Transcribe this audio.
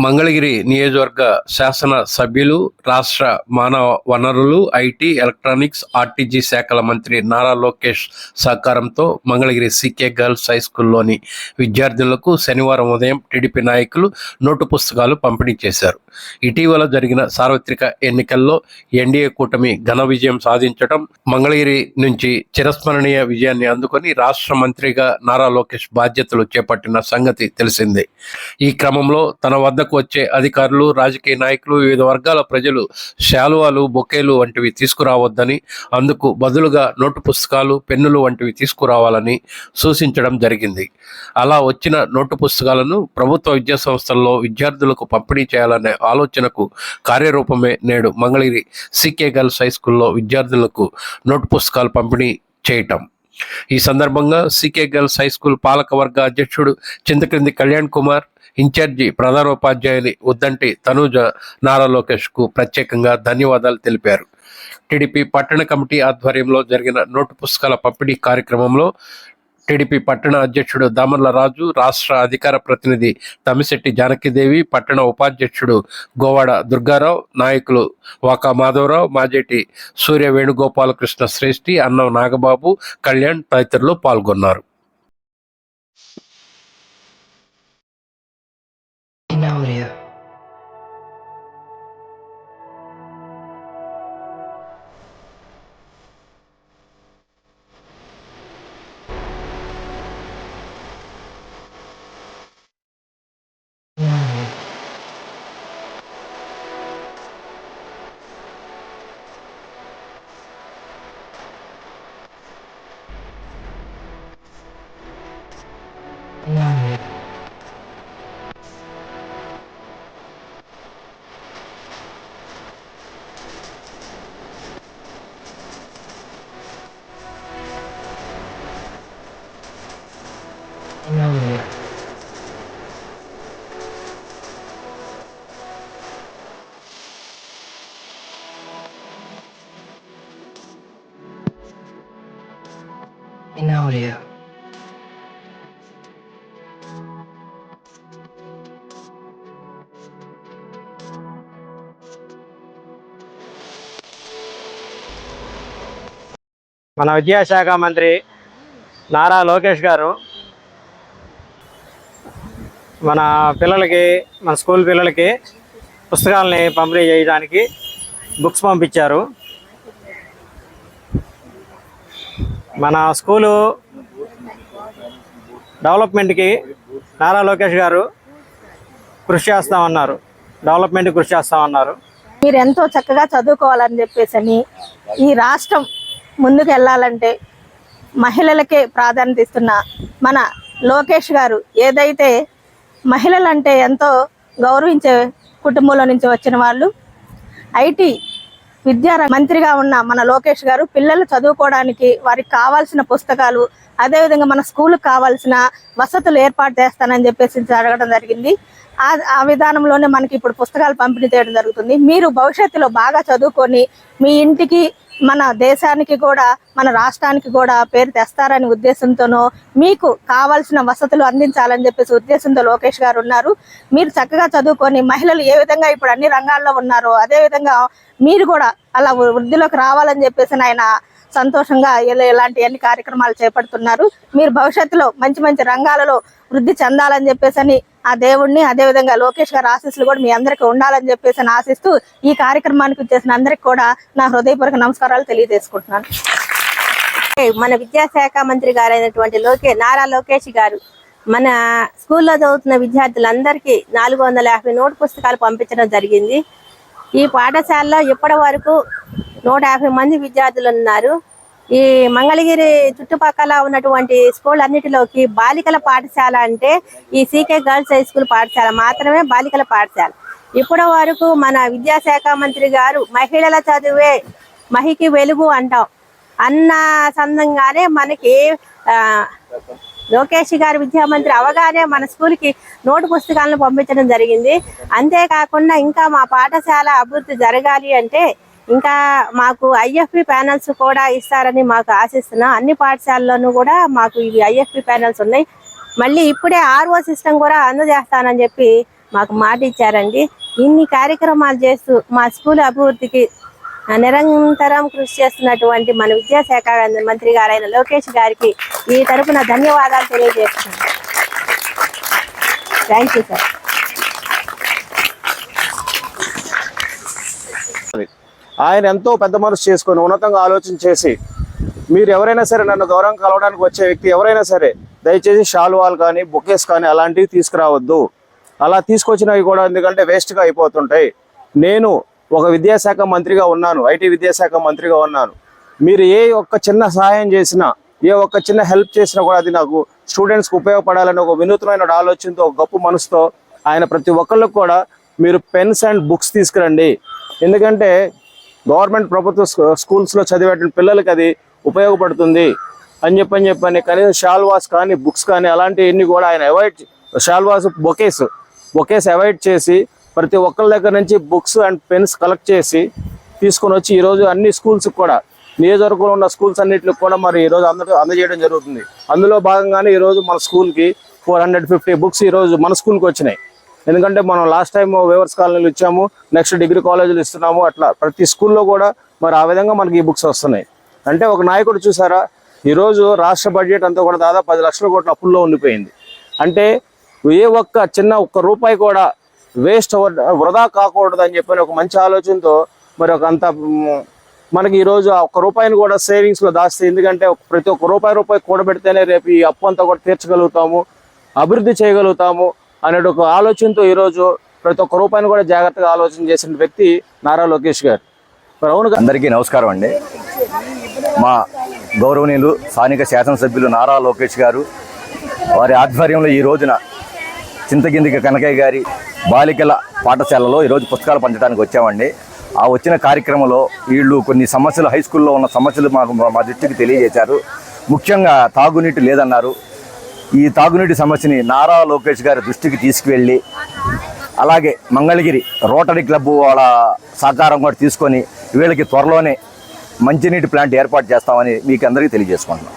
మంగళగిరి నియోజకవర్గ శాసన సభ్యులు రాష్ట్ర మానవ వనరులు ఐటీ ఎలక్ట్రానిక్స్ ఆర్టీజీ శాఖల మంత్రి నారా లోకేష్ సహకారంతో మంగళగిరి సీకే గర్ల్స్ హై స్కూల్లోని విద్యార్థులకు శనివారం ఉదయం టీడీపీ నాయకులు నోటు పుస్తకాలు పంపిణీ చేశారు. ఇటీవల జరిగిన సార్వత్రిక ఎన్నికల్లో ఎన్డీఏ కూటమి ఘన విజయం సాధించడం మంగళగిరి నుంచి చిరస్మరణీయ విజయాన్ని అందుకొని రాష్ట్ర మంత్రిగా నారా లోకేష్ బాధ్యతలు చేపట్టిన సంగతి తెలిసిందే. ఈ క్రమంలో తన వద్దకు వచ్చే అధికారులు రాజకీయ నాయకులు వివిధ వర్గాల ప్రజలు శాలువాలు బొకేలు వంటివి తీసుకురావద్దని అందుకు బదులుగా నోటు పుస్తకాలు పెన్నులు వంటివి తీసుకురావాలని సూచించడం జరిగింది. అలా వచ్చిన నోటు పుస్తకాలను ప్రభుత్వ విద్యా సంస్థల్లో విద్యార్థులకు పంపిణీ చేయాలనే ఆలోచనకు కార్యరూపమే నేడు మంగళగిరి సికే గర్ల్స్ హై స్కూల్లో విద్యార్థులకు నోటు పుస్తకాలు పంపిణీ చేయటం. ఈ సందర్భంగా సికే గర్ల్స్ హై స్కూల్ పాలకవర్గ అధ్యక్షుడు చింతక్రింది కళ్యాణ్ కుమార్ ఇన్ఛార్జి ప్రధానోపాధ్యాయుని ఉద్దంటి తనూజ నారా లోకేష్కు ప్రత్యేకంగా ధన్యవాదాలు తెలిపారు. టీడీపీ పట్టణ కమిటీ ఆధ్వర్యంలో జరిగిన నోటు పుస్తకాల పంపిణీ కార్యక్రమంలో టీడీపీ పట్టణ అధ్యక్షుడు దామర్ల రాజు రాష్ట్ర అధికార ప్రతినిధి తమిశెట్టి జానకిదేవి పట్టణ ఉపాధ్యక్షుడు గోవాడ దుర్గారావు నాయకులు వాకా మాధవరావు మాజేటి సూర్య వేణుగోపాలకృష్ణ శ్రేష్ఠి అన్నం నాగబాబు కళ్యాణ్ తదితరులు పాల్గొన్నారు. In In మన విద్యాశాఖ మంత్రి నారా లోకేష్ గారు మన పిల్లలకి మన స్కూల్ పిల్లలకి పుస్తకాలని పంపిణీ చేయడానికి బుక్స్ పంపించారు. మన స్కూలు డెవలప్మెంట్కి నారా లోకేష్ గారు కృషి చేస్తామన్నారు. డెవలప్మెంట్కి కృషి చేస్తామన్నారు. మీరు ఎంతో చక్కగా చదువుకోవాలని చెప్పేసి అని ఈ రాష్ట్రం ముందుకు వెళ్ళాలంటే మహిళలకే ప్రాధాన్యత ఇస్తున్న మన లోకేష్ గారు ఏదైతే మహిళలంటే ఎంతో గౌరవించే కుటుంబంలో నుంచి వచ్చిన వాళ్ళు ఐటీ విద్యా మంత్రిగా ఉన్న మన లోకేష్ గారు పిల్లలు చదువుకోవడానికి వారికి కావాల్సిన పుస్తకాలు అదేవిధంగా మన స్కూల్కి కావాల్సిన వసతులు ఏర్పాటు చేస్తానని చెప్పేసి జరగడం జరిగింది. ఆ ఆ విధానంలోనే మనకి ఇప్పుడు పుస్తకాలు పంపిణీ చేయడం జరుగుతుంది. మీరు భవిష్యత్తులో బాగా చదువుకొని మీ ఇంటికి మన దేశానికి కూడా మన రాష్ట్రానికి కూడా పేరు తెస్తారని ఉద్దేశంతోనో మీకు కావాల్సిన వసతులు అందించాలని చెప్పేసి ఉద్దేశంతో లోకేష్ గారు ఉన్నారు. మీరు చక్కగా చదువుకొని మహిళలు ఏ విధంగా ఇప్పుడు అన్ని రంగాల్లో ఉన్నారో అదే విధంగా మీరు కూడా అలా వృద్ధిలోకి రావాలని చెప్పేసి ఆయన సంతోషంగా ఇలా ఇలాంటి అన్ని కార్యక్రమాలు చేపడుతున్నారు. మీరు భవిష్యత్తులో మంచి మంచి రంగాలలో వృద్ధి చెందాలని చెప్పేసి ఆ దేవుణ్ణి అదేవిధంగా లోకేష్ గారి ఆశీస్సులు కూడా మీ అందరికీ ఉండాలని చెప్పేసి అని ఆశిస్తూ ఈ కార్యక్రమానికి వచ్చేసిన అందరికి కూడా నా హృదయపూర్వక నమస్కారాలు తెలియజేసుకుంటున్నాను. మన విద్యాశాఖ మంత్రి గారైనటువంటి లోకే నారా లోకేష్ గారు మన స్కూల్లో చదువుతున్న విద్యార్థులందరికీ నాలుగు వందల యాభై నోటు పుస్తకాలు పంపించడం జరిగింది. ఈ పాఠశాలలో ఇప్పటి వరకు నూట యాభై మంది విద్యార్థులు ఉన్నారు. ఈ మంగళగిరి చుట్టుపక్కల ఉన్నటువంటి స్కూల్ అన్నిటిలోకి బాలికల పాఠశాల అంటే ఈ సీకే గర్ల్స్ హై స్కూల్ పాఠశాల మాత్రమే బాలికల పాఠశాల. ఇప్పటి వరకు మన విద్యాశాఖ మంత్రి గారు మహిళల చదువే మహికి వెలుగు అంటాం. అన్న సందంగానే మనకి లోకేష్ గారు విద్యామంత్రి అవగానే మన స్కూల్కి నోటు పుస్తకాలను పంపించడం జరిగింది. అంతేకాకుండా ఇంకా మా పాఠశాల అభివృద్ధి జరగాలి అంటే ఇంకా మాకు ఐఎఫ్పి ప్యానల్స్ కూడా ఇస్తారని మాకు ఆశిస్తున్నాం. అన్ని పాఠశాలల్లోనూ కూడా మాకు ఇవి ఐఎఫ్పి ప్యానల్స్ ఉన్నాయి. మళ్ళీ ఇప్పుడే ఆర్ఓ సిస్టమ్ కూడా అందజేస్తానని చెప్పి మాకు మాట ఇచ్చారండి. ఇన్ని కార్యక్రమాలు చేస్తూ మా స్కూల్ అభివృద్ధికి నిరంతరం కృషి చేస్తున్నటువంటి మన విద్యాశాఖ మంత్రి గారైన లోకేష్ గారికి ఈ తరపున ధన్యవాదాలు తెలియజేస్తున్నాను. Thank you sir. ఆయన ఎంతో పెద్ద మనసు చేసుకొని ఉన్నతంగా ఆలోచన చేసి మీరు ఎవరైనా సరే నన్ను గౌరవం కలవడానికి వచ్చే వ్యక్తి ఎవరైనా సరే దయచేసి షాల్వాల్ కానీ బుకేస్ కానీ అలాంటివి తీసుకురావద్దు. అలా తీసుకొచ్చినవి కూడా ఎందుకంటే వేస్ట్గా అయిపోతుంటాయి. నేను ఒక విద్యాశాఖ మంత్రిగా ఉన్నాను ఐటీ విద్యాశాఖ మంత్రిగా ఉన్నాను. మీరు ఏ ఒక్క చిన్న సహాయం చేసినా ఏ ఒక్క చిన్న హెల్ప్ చేసినా కూడా అది నాకు స్టూడెంట్స్కి ఉపయోగపడాలని ఒక వినూత్నమైన ఆలోచనతో ఒక గొప్ప మనసుతో ఆయన ప్రతి ఒక్కళ్ళకు కూడా మీరు పెన్స్ అండ్ బుక్స్ తీసుకురండి. ఎందుకంటే గవర్నమెంట్ ప్రభుత్వ స్కూ- స్కూల్స్లో చదివేటువంటి పిల్లలకి అది ఉపయోగపడుతుంది. అని చెప్పని చెప్పని కనీసం షాల్వాస్ కానీ బుక్స్ కానీ అలాంటివన్నీ కూడా ఆయన avoid shawls bouquets bouquets avoid చేసి ప్రతి ఒక్కరి దగ్గర నుంచి బుక్స్ అండ్ పెన్స్ కలెక్ట్ చేసి తీసుకొని వచ్చి ఈరోజు అన్ని స్కూల్స్కి కూడా నియోజకవర్గంలో ఉన్న స్కూల్స్ అన్నిటికి కూడా మరి ఈరోజు అందరూ అందజేయడం జరుగుతుంది. అందులో భాగంగానే ఈరోజు మన స్కూల్కి ఫోర్ హండ్రెడ్ ఫిఫ్టీ బుక్స్ ఈరోజు మన స్కూల్కి వచ్చినాయి. ఎందుకంటే మనం లాస్ట్ టైం వేవర్స్ కాలనీలు ఇచ్చాము నెక్స్ట్ డిగ్రీ కాలేజీలు ఇస్తున్నాము అట్లా ప్రతి స్కూల్లో కూడా మరి ఆ విధంగా మనకి ఈ బుక్స్ వస్తున్నాయి. అంటే ఒక నాయకుడు చూసారా ఈరోజు రాష్ట్ర బడ్జెట్ అంతా కూడా దాదాపు పది లక్షల కోట్ల అప్పుల్లో ఉండిపోయింది. అంటే ఏ ఒక్క చిన్న ఒక్క రూపాయి కూడా వేస్ట్ వృధా కాకూడదు అని చెప్పని ఒక మంచి ఆలోచనతో మరి ఒక అంత మనకి ఈరోజు ఆ ఒక్క రూపాయిని కూడా సేవింగ్స్లో దాస్తే ఎందుకంటే ప్రతి ఒక్క రూపాయి రూపాయి కూడబెడితేనే రేపు ఈ అప్పు అంతా కూడా తీర్చగలుగుతాము అభివృద్ధి చేయగలుగుతాము. అనే ఒక ఆలోచనతో ఈరోజు ప్రతి ఒక్క రూపాయిని కూడా జాగ్రత్తగా ఆలోచన చేసిన వ్యక్తి నారా లోకేష్ గారు. అవును అందరికీ నమస్కారం అండి. మా గౌరవనీయులు స్థానిక శాసనసభ్యులు నారా లోకేష్ గారు వారి ఆధ్వర్యంలో ఈ రోజున చింతకిందికి కనకయ్య గారి బాలికల పాఠశాలలో ఈరోజు పుస్తకాలు పంచడానికి వచ్చామండి. ఆ వచ్చిన కార్యక్రమంలో వీళ్ళు కొన్ని సమస్యలు హై స్కూల్లో ఉన్న సమస్యలు మాకు మా- మా దృష్టికి తెలియజేశారు. ముఖ్యంగా తాగునీటి లేదన్నారు. ఈ తాగునీటి సమస్యని నారా లోకేష్ గారి దృష్టికి తీసుకువెళ్ళి అలాగే మంగళగిరి రోటరీ క్లబ్ వాళ్ళ సహకారం కూడా తీసుకొని వీళ్ళకి త్వరలోనే మంచినీటి ప్లాంట్ ఏర్పాటు చేస్తామని మీకు అందరికీ తెలియజేసుకుంటున్నాం.